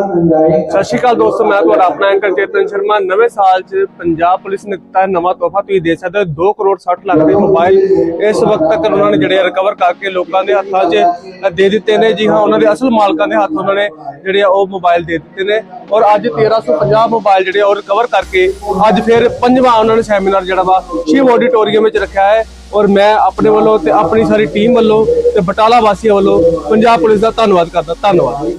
ਸਤਿ ਸ਼੍ਰੀ ਅਕਾਲ ਦੋਸਤੋ, ਮੈਂ ਤੁਹਾਡਾ ਆਪਣਾ ਐਂਕਰ ਚੇਤਨ ਸ਼ਰਮਾ। ਨਵੇਂ ਸਾਲ 'ਚ ਪੰਜਾਬ ਪੁਲਿਸ ਨੇ ਦਿੱਤਾ ਨਵਾਂ ਤੋਹਫਾ। ਤੁਸੀਂ ਦੇ ਸਕਦੇ ਹੋ 2 ਕਰੋੜ 60 ਲੱਖ ਦੇ ਮੋਬਾਈਲ ਇਸ ਵਕਤ ਤੱਕ ਉਹਨਾਂ ਨੇ ਜਿਹੜੇ ਰਿਕਵਰ ਕਰਕੇ ਲੋਕਾਂ ਦੇ ਹੱਥਾਂ 'ਚ ਦੇ ਦਿੱਤੇ ਨੇ। ਜੀ ਹਾਂ, ਉਹਨਾਂ ਦੇ ਅਸਲ ਮਾਲਕਾਂ ਦੇ ਹੱਥ ਉਹਨਾਂ ਨੇ ਜਿਹੜੇ ਆ, ਉਹ ਮੋਬਾਈਲ ਦੇ ਦਿੱਤੇ ਨੇ। ਔਰ ਅੱਜ 1350 ਮੋਬਾਈਲ ਜਿਹੜੇ ਆ, ਉਹ ਰਿਕਵਰ ਕਰਕੇ ਅੱਜ ਫਿਰ ਪੰਜਵਾਂ ਉਹਨਾਂ ਨੇ ਸੈਮੀਨਾਰ ਜਿਹੜਾ ਵਾ, ਸ਼ਿਵ ਆਡੀਟੋਰੀਅਮ ਵਿੱਚ ਰੱਖਿਆ ਹੈ। ਔਰ ਮੈਂ ਆਪਣੇ ਵੱਲੋਂ ਤੇ ਆਪਣੀ ਸਾਰੀ ਟੀਮ ਵੱਲੋਂ ਤੇ ਬਟਾਲਾ ਵਾਸੀਆਂ ਵੱਲੋਂ ਪੰਜਾਬ ਪੁਲਿਸ ਦਾ ਧੰਨਵਾਦ ਕਰਦਾ। ਧੰਨਵਾਦ।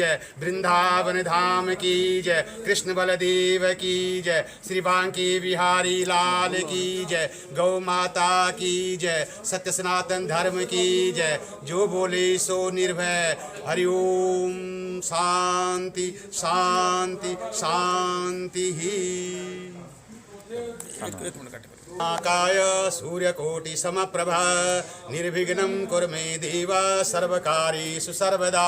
जय। वृंदावन धाम की जय। कृष्ण बलदेव की जय। श्री बांकी बिहारी लाल की जय। गौ माता की जय। सत्य सनातन धर्म की जय। जो बोले सो निर्भय। हरिओम शांति शांति शांति ही। आकाय सूर्यकोटि समप्रभा निर्विघ्नं कुरु मे देव सर्वकारीषु सर्वदा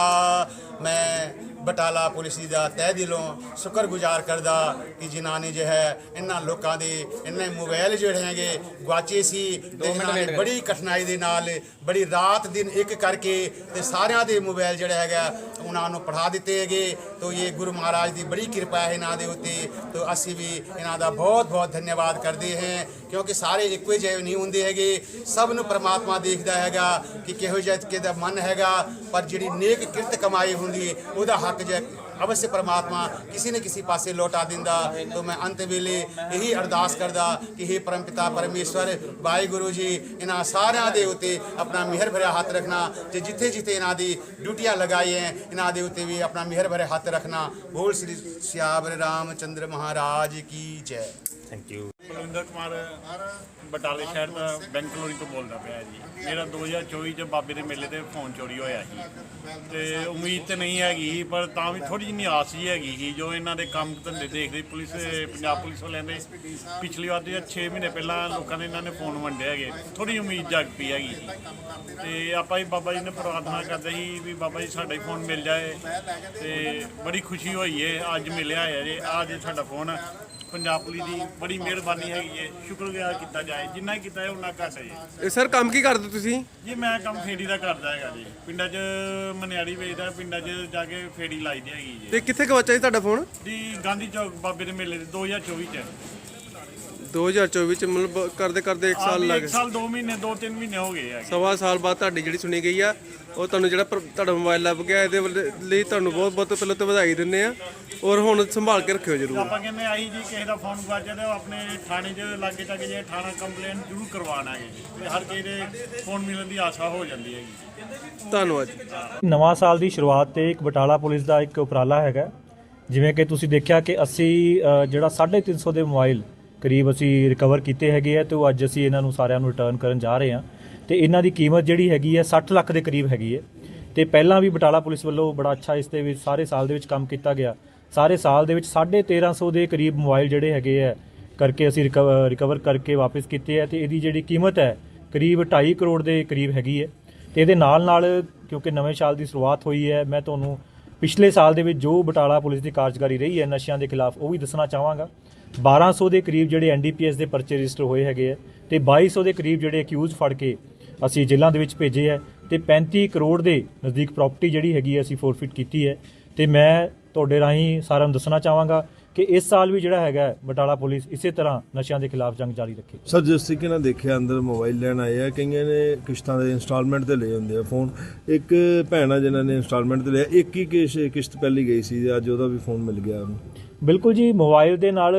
ਮੈਂ ਬਟਾਲਾ ਪੁਲਿਸ ਦੀ ਦਾ ਤਹਿ ਦਿਲੋਂ ਸ਼ੁਕਰਗੁਜ਼ਾਰ ਕਰਦਾ ਕਿ ਜਿਨ੍ਹਾਂ ਨੇ ਜੋ ਹੈ ਇਹਨਾਂ ਲੋਕਾਂ ਦੇ ਇਹਨਾਂ ਮੋਬਾਈਲ ਜਿਹੜੇ ਹੈਗੇ ਗਵਾਚੇ ਸੀ ਤੇ ਇਹਨਾਂ ਨੇ ਬੜੀ ਕਠਿਨਾਈ ਦੇ ਨਾਲ ਬੜੀ ਰਾਤ ਦਿਨ ਇੱਕ ਕਰਕੇ ਤੇ ਸਾਰਿਆਂ ਦੇ ਮੋਬਾਈਲ ਜਿਹੜਾ ਹੈਗਾ ਉਹਨਾਂ ਨੂੰ ਪੜ੍ਹਾ ਦਿੱਤੇ ਹੈਗੇ ਤੋ ਇਹ ਗੁਰੂ ਮਹਾਰਾਜ ਦੀ ਬੜੀ ਕਿਰਪਾ ਹੈ ਇਹਨਾਂ ਦੇ ਉੱਤੇ। ਤੋ ਅਸੀਂ ਵੀ ਇਹਨਾਂ ਦਾ ਬਹੁਤ ਬਹੁਤ ਧੰਨਵਾਦ ਕਰਦੇ ਹਾਂ, ਕਿਉਂਕਿ ਸਾਰੇ ਇੱਕੋ ਜਿਹੇ ਨਹੀਂ ਹੁੰਦੇ ਹੈਗੇ। ਸਭ ਨੂੰ ਪਰਮਾਤਮਾ ਦੇਖਦਾ ਹੈਗਾ ਕਿ ਕਿਹੋ ਜਿਹਾ ਕਿਹਦਾ ਮਨ ਹੈਗਾ, ਪਰ ਜਿਹੜੀ ਨੇਕ ਕਿਰਤ ਕਮਾਈ ਹੁੰਦੀ ਉਹਦਾ ਹੱਕ ਜੇ ਅਵਸ਼ਯ ਪਰਮਾਤਮਾ ਕਿਸੇ ਨੇ ਕਿਸੇ ਪਾਸੇ ਲੌਟਾ ਦਿੰਦਾ ਤੋਂ ਮੈਂ ਅੰਤ ਵੇਲੇ ਇਹੀ ਅਰਦਾਸ ਕਰਦਾ ਕਿ हे ਪਰਮਪਿਤਾ ਪਰਮੇਸ਼ਵਰ ਵਾਹਿਗੁਰੂ ਜੀ ਇਹਨਾਂ ਸਾਰਿਆਂ ਦੇ ਉਤੇ ਆਪਣਾ ਮਿਹਰ ਭਰਿਆ ਹੱਥ ਰੱਖਣਾ ਤੇ ਜਿੱਥੇ ਜਿੱਥੇ ਇਹਨਾਂ ਦੀ ਡਿਊਟੀਆਂ ਲਗਾਈ ਹੈ ਇਹਨਾਂ ਦੇ ਉਤੇ ਵੀ ਆਪਣਾ ਮਿਹਰ ਭਰਿਆ ਹੱਥ ਰੱਖਣਾ ਬੋਲ ਸ੍ਰੀ ਸਿਆਵਰ ਰਾਮਚੰਦਰ ਮਹਾਰਾਜ ਕੀ ਜੈ ਥੈਂਕ ਯੂ ਬਲਿੰਦਰ ਕੁਮਾਰ ਬਟਾਲੇ ਸ਼ਹਿਰ ਦਾ ਬੈਂਕਲੋਰੀ ਤੋਂ ਬੋਲਦਾ ਪਿਆ ਜੀ। ਮੇਰਾ 2024 ਚ ਬਾਬੇ ਦੇ ਮੇਲੇ ਤੇ ਫੋਨ ਚੋਰੀ ਹੋਇਆ ਸੀ। ਤੇ ਉਮੀਦ ਤੇ ਨਹੀਂ ਹੈਗੀ, ਪਰ ਤਾਂ ਵੀ ਥੋੜੀ ਜਿਹੀ ਆਸ ਜੀ ਹੈਗੀ ਸੀ, ਜੋ ਇਹਨਾਂ ਦੇ ਕੰਮ ਧੰਦੇ ਦੇਖਦੇ ਪੁਲਿਸ, ਪੰਜਾਬ ਪੁਲਿਸ ਵਾਲਿਆਂ ਦੇ ਪਿਛਲੀ ਵਾਰ ਦੇ 6 ਮਹੀਨੇ ਪਹਿਲਾਂ ਲੋਕਾਂ ਨੇ ਇਹਨਾਂ ਨੇ ਫੋਨ ਵੰਡੇ ਹੈਗੇ। ਥੋੜੀ ਉਮੀਦ ਜਾਗ ਪਈ ਹੈਗੀ ਸੀ ਤੇ ਆਪਾਂ ਹੀ ਬਾਬਾ ਜੀ ਨੇ ਪ੍ਰਾਰਥਨਾ ਕਰਦੇ ਸੀ ਵੀ ਬਾਬਾ ਜੀ ਸਾਡਾ ਹੀ ਫੋਨ ਮਿਲ ਜਾਏ ਤੇ ਬੜੀ ਖੁਸ਼ੀ ਹੋਈ ਏ, ਅੱਜ ਮਿਲਿਆ ਹੈ ਜੀ ਜੇ ਸਾਡਾ ਫੋਨ ਪੰਜਾਬ ਪੁਲਿਸ ਦੀ ਬੜੀ ਮਿਹਰਬਾਨੀ ਹੈਗੀ ਹੈ ਸ਼ੁਕਰਗੁਜ਼ਾਰ ਕੀਤਾ ਜਾਏ। ਜਿੰਨਾ ਹੀ ਕੀਤਾ ਹੈ ਉਹਨਾਂ ਘੱਟ ਹੈ ਜੀ। ਇਹ ਸਰ ਕੰਮ ਕੀ ਕਰਦੇ ਤੁਸੀਂ? ਜੀ ਮੈਂ ਕੰਮ ਫੇੜੀ ਦਾ ਕਰਦਾ ਹੈਗਾ ਜੀ। ਪਿੰਡਾਂ 'ਚ ਮਨਿਆੜੀ ਵੇਚਦਾ ਪਿੰਡਾਂ 'ਚ ਜਾ ਕੇ ਫੇੜੀ ਲਾਈਦੀ ਹੈਗੀ ਜੀ। ਤੇ ਕਿੱਥੇ ਗਵਾਚਾ ਜੀ ਤੁਹਾਡਾ ਫੋਨ? ਜੀ ਗਾਂਧੀ ਚੌਕ ਬਾਬੇ ਦੇ ਮੇਲੇ ਦੇ 2024 ਚ। 2024 ਚ ਮਤਲਬ ਕਰਦੇ ਕਰਦੇ 1 ਸਾਲ ਲੱਗ ਇੱਕ ਸਾਲ 2 ਮਹੀਨੇ 2-3 ਮਹੀਨੇ ਹੋ ਗਏ ਹੈਗੇ। ਸਵਾ ਸਾਲ ਬਾਅਦ ਤੁਹਾਡੀ ਜਿਹੜੀ ਸੁਣੀ ਗਈ ਆ ਉਹ ਤੁਹਾਨੂੰ ਜਿਹੜਾ ਪਰ- ਤੁਹਾਡਾ ਮੋਬਾਈਲ ਲੱਭ ਗਿਆ ਇਹਦੇ ਵੱਲ- ਲਈ ਤੁਹਾਨੂੰ ਬਹੁਤ ਬਹੁਤ ਪਹਿਲਾਂ ਤੋਂ ਵਧਾਈ ਦਿੰਦੇ ਆ। ਔਰ ਹੁਣ ਸੰਭਾਲ ਕੇ ਰੱਖਿਓ ਜਰੂਰ। ਆਪਾਂ ਕਹਿੰਦੇ ਆਈ ਜੀ ਕਿਸੇ ਦਾ ਫੋਨ ਗਵਾਚਿਆ ਤੇ ਉਹ ਆਪਣੇ ਥਾਣੇ 'ਚ ਲਾਗੇ ਤੱਕ ਜੇ ਥਾਣਾ ਕੰਪਲੇਂਟ ਜ਼ਰੂਰ ਕਰਵਾਉਣਾ ਹੈ ਜੀ। ਤੇ ਹਰ ਕਿਸੇ ਦੇ ਫੋਨ ਮਿਲਣ ਦੀ ਆਸਾ ਹੋ ਜਾਂਦੀ ਹੈਗੀ ਧੰਨਵਾਦ ਜੀ। ਨਵਾਂ ਸਾਲ ਦੀ ਸ਼ੁਰੂਆਤ ਤੇ ਇੱਕ ਬਟਾਲਾ ਪੁਲਿਸ ਦਾ ਇੱਕ ਉਪਰਾਲਾ ਹੈਗਾ। ਜਿਵੇਂ ਕਿ ਤੁਸੀਂ ਦੇਖਿਆ ਕਿ ਅਸੀਂ ਅ, ਜਿਹੜਾ 350 ਦੇ ਮੋਬਾਈਲ ਕਰੀਬ ਅਸੀਂ ਰਿਕਵਰ ਕੀਤੇ ਹੈਗੇ ਆ ਤੇ ਉਹ ਅੱਜ ਅਸੀਂ ਇਹਨਾਂ ਨੂੰ ਸਾਰਿਆਂ ਨੂੰ ਰਿਟਰਨ ਕਰਨ ਜਾ ਰਹੇ ਹਾਂ ਤੇ ਇਹਨਾਂ ਦੀ ਕੀਮਤ ਜਿਹੜੀ ਹੈਗੀ ਹੈ 60 ਲੱਖ ਦੇ ਕਰੀਬ ਹੈਗੀ ਹੈ ਤੇ ਪਹਿਲਾਂ ਵੀ ਬਟਾਲਾ ਪੁਲਿਸ ਵੱਲੋਂ ਬੜਾ ਅੱਛਾ ਇਸ ਦੇ ਵਿੱਚ ਸਾਰੇ ਸਾਲ ਦੇ ਵਿੱਚ ਕੰਮ ਕੀਤਾ ਗਿਆ। ਸਾਰੇ ਸਾਲ ਦੇ ਵਿੱਚ 1350 ਦੇ ਕਰੀਬ ਮੋਬਾਈਲ ਜਿਹੜੇ ਹੈਗੇ ਆ, ਕਰਕੇ ਅਸੀਂ ਰਿਕਵਰ ਰਿਕਵਰ ਕਰਕੇ ਵਾਪਸ ਕੀਤੇ ਆ ਤੇ ਇਹਦੀ ਜਿਹੜੀ ਕੀਮਤ ਹੈ ਕਰੀਬ 2.5 ਕਰੋੜ ਦੇ ਕਰੀਬ ਹੈਗੀ ਹੈ ਤੇ ਇਹਦੇ ਨਾਲ ਨਾਲ ਕਿਉਂਕਿ ਨਵੇਂ ਸਾਲ ਦੀ ਸ਼ੁਰੂਆਤ ਹੋਈ ਹੈ, ਮੈਂ ਤੁਹਾਨੂੰ ਪਿਛਲੇ ਸਾਲ ਦੇ ਵਿੱਚ ਜੋ ਬਟਾਲਾ ਪੁਲਿਸ ਦੀ ਕਾਰਜਕਾਰੀ ਰਹੀ ਹੈ, ਨਸ਼ਿਆਂ ਦੇ ਖਿਲਾਫ, ਉਹ ਵੀ ਦੱਸਣਾ ਚਾਹਾਂਗਾ। 1200 ਦੇ ਕਰੀਬ ਜਿਹੜੇ ਐਨਡੀਪੀਐਸ ਦੇ ਪਰਚੇ ਰਜਿਸਟਰ ਹੋਏ ਹੈਗੇ ਆ ਤੇ 2200 ਦੇ ਕਰੀਬ ਜਿਹੜੇ ਅਕਿਊਜ਼ ਫੜ ਕੇ ਅਸੀਂ ਜੇਲ੍ਹਾਂ ਦੇ ਵਿੱਚ ਭੇਜੇ ਹੈ ਤੇ 35 ਕਰੋੜ ਦੇ ਨਜ਼ਦੀਕ ਪ੍ਰਾਪਰਟੀ ਜਿਹੜੀ ਹੈਗੀ ਹੈ ਅਸੀਂ ਫੋਰਫਿਟ ਕੀਤੀ ਹੈ। ਤੇ ਮੈਂ ਤੁਹਾਡੇ ਰਾਹੀਂ ਸਾਰਿਆਂ ਨੂੰ ਦੱਸਣਾ ਚਾਹਾਂਗਾ ਕਿ ਇਸ ਸਾਲ ਵੀ ਜਿਹੜਾ ਹੈਗਾ ਬਟਾਲਾ ਪੁਲਿਸ ਇਸੇ ਤਰ੍ਹਾਂ ਨਸ਼ਿਆਂ ਦੇ ਖਿਲਾਫ ਜੰਗ ਜਾਰੀ ਰੱਖੇ ਸਰ ਜਿਸ ਤਰੀਕੇ ਨਾਲ ਦੇਖਿਆ ਅੰਦਰ ਮੋਬਾਈਲ ਲੈਣ ਆਏ ਆ ਕਈਆਂ ਨੇ ਕਿਸ਼ਤਾਂ ਦੇ ਇੰਸਟਾਲਮੈਂਟ ਤੇ ਲਏ ਹੁੰਦੇ ਆ ਫੋਨ ਇੱਕ ਭੈਣ ਜਿਨ੍ਹਾਂ ਨੇ ਇੰਸਟਾਲਮੈਂਟ ਤੇ ਲਿਆ ਇੱਕ ਹੀ ਕਿਸ਼- ਕਿਸ਼ਤ ਪਹਿਲੀ ਗਈ ਸੀ ਅੱਜ ਉਹਦਾ ਵੀ ਫੋਨ ਮਿਲ ਗਿਆ ਉਹਨੂੰ। ਬਿਲਕੁਲ ਜੀ ਮੋਬਾਈਲ ਦੇ ਨਾਲ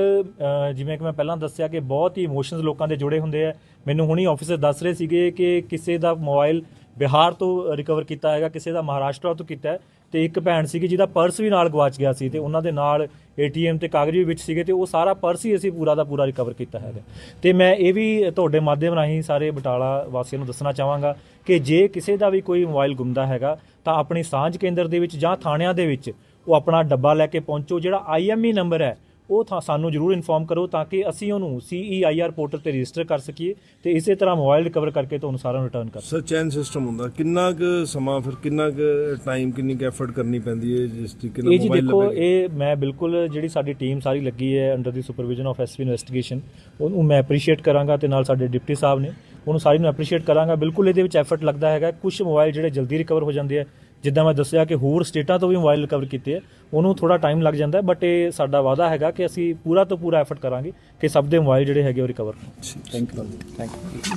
ਜਿਵੇਂ ਕਿ ਮੈਂ ਪਹਿਲਾਂ ਦੱਸਿਆ ਕਿ ਬਹੁਤ ਹੀ ਇਮੋਸ਼ਨਸ ਲੋਕਾਂ ਦੇ ਜੁੜੇ ਹੁੰਦੇ ਆ। ਮੈਨੂੰ ਹੁਣੀ ਆਫੀਸਰ ਦੱਸ ਰਹੇ ਸੀਗੇ ਕਿ ਕਿਸੇ ਦਾ ਮੋਬਾਈਲ ਬਿਹਾਰ ਤੋਂ ਰਿਕਵਰ ਕੀਤਾ ਹੈਗਾ ਕਿਸੇ ਦਾ ਮਹਾਰਾਸ਼ਟਰ ਤੋਂ ਕੀਤਾ ਹੈ। ਤੇ ਇੱਕ ਭੈਣ ਸੀਗੀ ਜਿਹਦਾ ਪਰਸ ਵੀ ਨਾਲ ਗਵਾਚ ਗਿਆ ਸੀ ਤੇ ਉਹਨਾਂ ਦੇ ਨਾਲ ਏਟੀਐਮ ਤੇ ਕਾਗਜ਼ ਵੀ ਵਿੱਚ ਸੀਗੇ ਤੇ ਉਹ ਸਾਰਾ ਪਰਸ ਹੀ ਅਸੀਂ ਪੂਰਾ ਦਾ ਪੂਰਾ ਰਿਕਵਰ ਕੀਤਾ ਹੈਗਾ। ਤੇ ਮੈਂ ਇਹ ਵੀ ਤੁਹਾਡੇ ਮਾਧਿਅਮ ਰਾਹੀਂ ਸਾਰੇ ਬਟਾਲਾ ਵਾਸੀਆਂ ਨੂੰ ਦੱਸਣਾ ਚਾਹਾਂਗਾ ਕਿ ਜੇ ਕਿਸੇ ਦਾ ਵੀ ਕੋਈ ਮੋਬਾਈਲ ਗੁੰਮਦਾ ਹੈਗਾ, ਤਾਂ ਆਪਣੀ ਸਾਂਝ ਕੇਂਦਰ ਦੇ ਵਿੱਚ ਜਾਂ ਥਾਣਿਆਂ ਦੇ ਵਿੱਚ ਉਹ ਆਪਣਾ ਡੱਬਾ ਲੈ ਕੇ ਪਹੁੰਚੋ, ਜਿਹੜਾ ਆਈਐਮਈ ਨੰਬਰ ਹੈ ਉਹ ਥਾਂ ਸਾਨੂੰ ਜਰੂਰ ਇਨਫੋਰਮ ਕਰੋ ਤਾਂ ਕਿ ਅਸੀਂ ਉਹਨੂੰ ਸੀਈਆਈਆਰ ਪੋਰਟਲ ਤੇ ਰਜਿਸਟਰ ਕਰ ਸਕੀਏ ਤੇ ਇਸੇ ਤਰ੍ਹਾਂ ਮੋਬਾਈਲ ਰਿਕਵਰ ਕਰਕੇ ਤੁਹਾਨੂੰ ਸਾਰਿਆਂ ਨੂੰ ਰਿਟਰਨ ਕਰ ਸਰ ਚੈਨ ਸਿਸਟਮ ਹੁੰਦਾ। ਕਿੰਨਾ ਕੁ ਸਮਾਂ ਫਿਰ ਕਿੰਨਾ ਕੁ ਟਾਈਮ ਕਿੰਨੀ ਕੁ ਐਫਰਟ ਕਰਨੀ ਪੈਂਦੀ ਹੈ ਜਿਸ ਤਰੀਕੇ ਨਾਲ ਇਹ ਜੀ ਮੋਬਾਈਲ ਦੇਖੋ ਇਹ ਮੈਂ ਬਿਲਕੁਲ ਜਿਹੜੀ ਸਾਡੀ ਟੀਮ ਸਾਰੀ ਲੱਗੀ ਹੈ under the supervision of SP investigation ਉਹਨੂੰ ਮੈਂ ਐਪਰੀਸ਼ੀਏਟ ਕਰਾਂਗਾ ਤੇ ਨਾਲ ਸਾਡੇ ਡਿਪਟੀ ਸਾਹਿਬ ਨੇ ਉਹਨੂੰ ਸਾਰੀ ਨੂੰ ਐਪਰੀਸ਼ੀਏਟ ਕਰਾਂਗਾ। ਬਿਲਕੁਲ ਇਹਦੇ ਵਿੱਚ ਐਫਰਟ ਲੱਗਦਾ ਹੈਗਾ। ਕੁਝ ਮੋਬਾਈਲ ਜਿਹੜੇ ਜਲਦੀ ਰਿਕਵਰ ਹੋ ਜਾਂਦੇ ਆ ਜਿੱਦਾਂ ਮੈਂ ਦੱਸਿਆ ਕਿ ਹੋਰ ਸਟੇਟਾਂ ਤੋਂ ਵੀ ਮੋਬਾਈਲ ਰਿਕਵਰ ਕੀਤੇ ਆ, ਉਹਨੂੰ ਥੋੜਾ ਟਾਈਮ ਲੱਗ ਜਾਂਦਾ ਬਟ ਇਹ ਸਾਡਾ ਵਾਅਦਾ ਹੈਗਾ ਕਿ ਅਸੀਂ ਪੂਰਾ ਤੋਂ ਪੂਰਾ ਐਫਰਟ ਕਰਾਂਗੇ ਕਿ ਸਭ ਦੇ ਮੋਬਾਈਲ ਜਿਹੜੇ ਹੈਗੇ ਉਹ ਰਿਕਵਰ ਥੈਂਕ ਯੂ